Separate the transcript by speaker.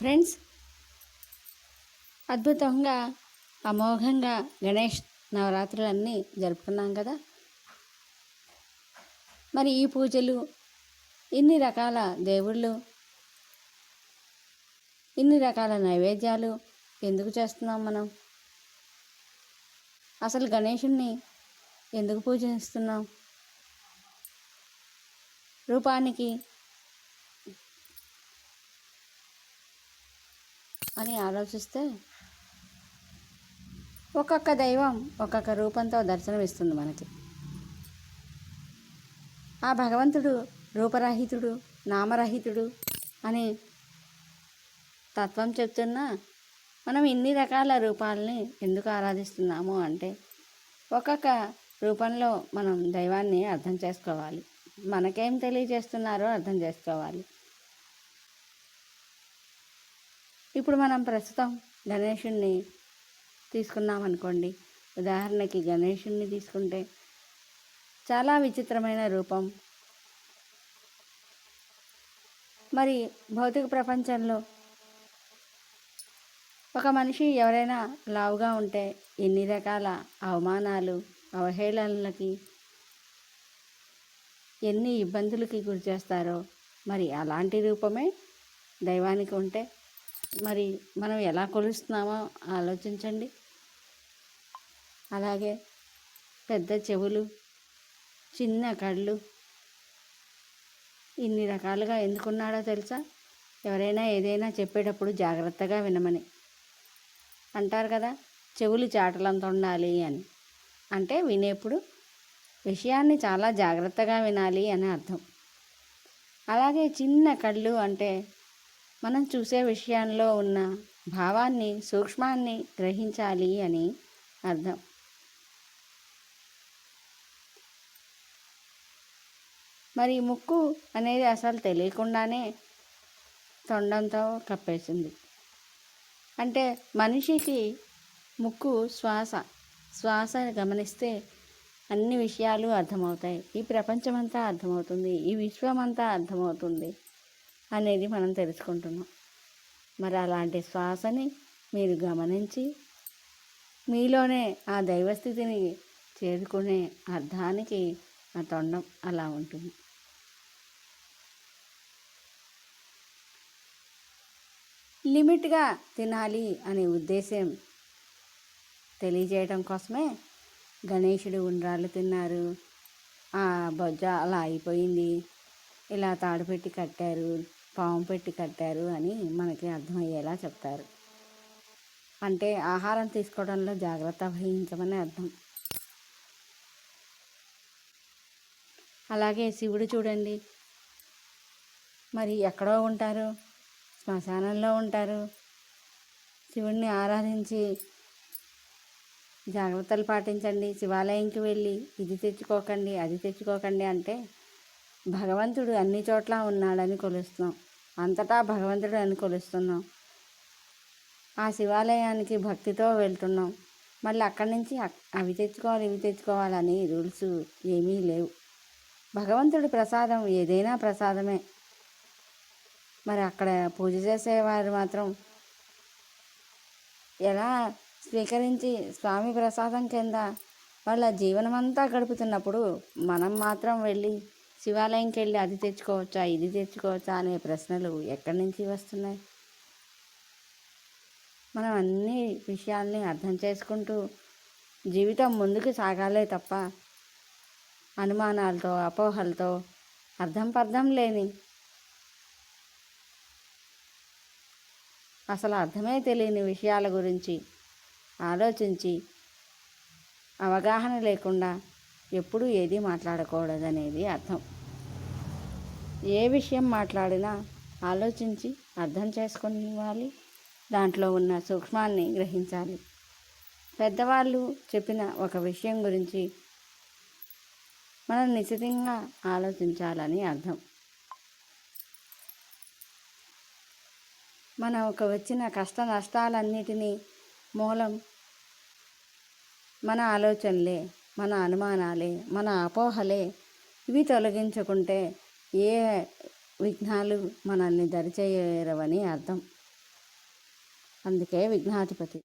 Speaker 1: Friends అద్భుతంగా అమోఘంగా గణేష్ నవరాత్రులన్నీ జరుపుకున్నాం కదా? మరి ఈ పూజలు ఇన్ని రకాల దేవుళ్ళు ఇన్ని రకాల నైవేద్యాలు ఎందుకు చేస్తున్నాం మనం? అసలు గణేషుణ్ణి ఎందుకు పూజిస్తున్నాం? రూపానికి అని ఆలోచిస్తే ఒక్కొక్క దైవం ఒక్కొక్క రూపంతో దర్శనమిస్తుంది మనకి. ఆ భగవంతుడు రూపరహితుడు నామరహితుడు అని తత్వం చెప్తున్నా మనం ఇన్ని రకాల రూపాలని ఎందుకు ఆరాధిస్తున్నాము అంటే ఒక్కొక్క రూపంలో మనం దైవాన్ని అర్థం చేసుకోవాలి. మనకేం తెలియజేస్తున్నారో అర్థం చేసుకోవాలి. ఇప్పుడు మనం ప్రస్తుతం గణేషుణ్ణి తీసుకున్నాం అనుకోండి ఉదాహరణకి గణేషుణ్ణి తీసుకుంటే చాలా విచిత్రమైన రూపం. మరి భౌతిక ప్రపంచంలో ఒక మనిషి ఎవరైనా లావుగా ఉంటే ఎన్ని రకాల అవమానాలు అవహేళనలకి ఎన్ని ఇబ్బందులకి గురి చేస్తారో. మరి అలాంటి రూపమే దైవానికి ఉంటే మరి మనం ఎలా కొలుస్తున్నామో ఆలోచించండి. అలాగే పెద్ద చెవులు చిన్న కళ్ళు ఇన్ని రకాలుగా ఎందుకున్నాడో తెలుసా? ఎవరైనా ఏదైనా చెప్పేటప్పుడు జాగ్రత్తగా వినమని. అంటారు కదా చెవులు చాటలంత ఉండాలి అని. అంటే వినేప్పుడు విషయాన్ని చాలా జాగ్రత్తగా వినాలి అని అర్థం. అలాగే చిన్న కళ్ళు అంటే మనం చూసే విషయంలో ఉన్న భావాన్ని సూక్ష్మాన్ని గ్రహించాలి అని అర్థం. మరి ముక్కు అనేది అసలు తెలియకుండానే తొండంతో కప్పేసింది. అంటే మనిషికి ముక్కు శ్వాస శ్వాస గమనిస్తే అన్ని విషయాలు అర్థమవుతాయి. ఈ ప్రపంచమంతా అర్థమవుతుంది. ఈ విశ్వమంతా అర్థమవుతుంది. అనేది మనం తెలుసుకుంటున్నాం. మరి అలాంటి శ్వాసని మీరు గమనించి మీలోనే ఆ దైవస్థితిని చేరుకునే అర్థానికి ఆ తొండం అలా ఉంటుంది. లిమిట్గా తినాలి అనే ఉద్దేశం తెలియజేయడం కోసమే గణేషుడు ఉండ్రాళ్ళు తిన్నారు. ఆ బొజ్జ అలా అయిపోయింది. ఇలా తాడు పెట్టి కట్టారు. పాము పెట్టి కట్టారు అని మనకి అర్థమయ్యేలా చెప్తారు. అంటే ఆహారం తీసుకోవడంలో జాగ్రత్త వహించమని అర్థం. అలాగే శివుడు చూడండి. మరి ఎక్కడో ఉంటారు? శ్మశానంలో ఉంటారు. శివుణ్ణి ఆరాధించి జాగ్రత్తలు పాటించండి. శివాలయంకి వెళ్ళి ఇది తెచ్చుకోకండి అది తెచ్చుకోకండి అంటే భగవంతుడు అన్ని చోట్ల ఉన్నాడని కొలుస్తున్నాం. అంతటా భగవంతుడు అని కొలుస్తున్నాం. ఆ శివాలయానికి భక్తితో వెళ్తున్నాం. మళ్ళీ అక్కడి నుంచి అవి తెచ్చుకోవాలి ఇవి తెచ్చుకోవాలని రూల్స్ ఏమీ లేవు. భగవంతుడి ప్రసాదం ఏదైనా ప్రసాదమే. మరి అక్కడ పూజ చేసేవారు మాత్రం ఎలా స్వీకరించి స్వామి ప్రసాదం కింద వాళ్ళ జీవనమంతా గడుపుతున్నప్పుడు మనం మాత్రం వెళ్ళి శివాలయంకి వెళ్ళి అది తెచ్చుకోవచ్చా ఇది తెచ్చుకోవచ్చా అనే ప్రశ్నలు ఎక్కడి నుంచి వస్తున్నాయి? మనం అన్ని విషయాల్ని అర్థం చేసుకుంటూ జీవితం ముందుకు సాగాలే తప్ప అనుమానాలతో అపోహలతో అర్థం పర్థం లేని అసలు అర్థమే తెలియని విషయాల గురించి ఆలోచించి అవగాహన లేకుండా ఎప్పుడు ఏది మాట్లాడకూడదనేది అర్థం. ఏ విషయం మాట్లాడినా ఆలోచించి అర్థం చేసుకునేవాలి దాంట్లో ఉన్న సూక్ష్మాన్ని గ్రహించాలి. పెద్దవాళ్ళు చెప్పిన ఒక విషయం గురించి మనం నిశ్చితంగా ఆలోచించాలని అర్థం. మన ఒక వచ్చిన కష్ట నష్టాలన్నిటినీ మూలం మన ఆలోచనలే మన అనుమానాలే మన అపోహలే ఇవి తొలగించుకుంటే ఏ విఘ్నాలు మనల్ని దరిచేయరవని అర్థం. అందుకే విఘ్నాధిపతి.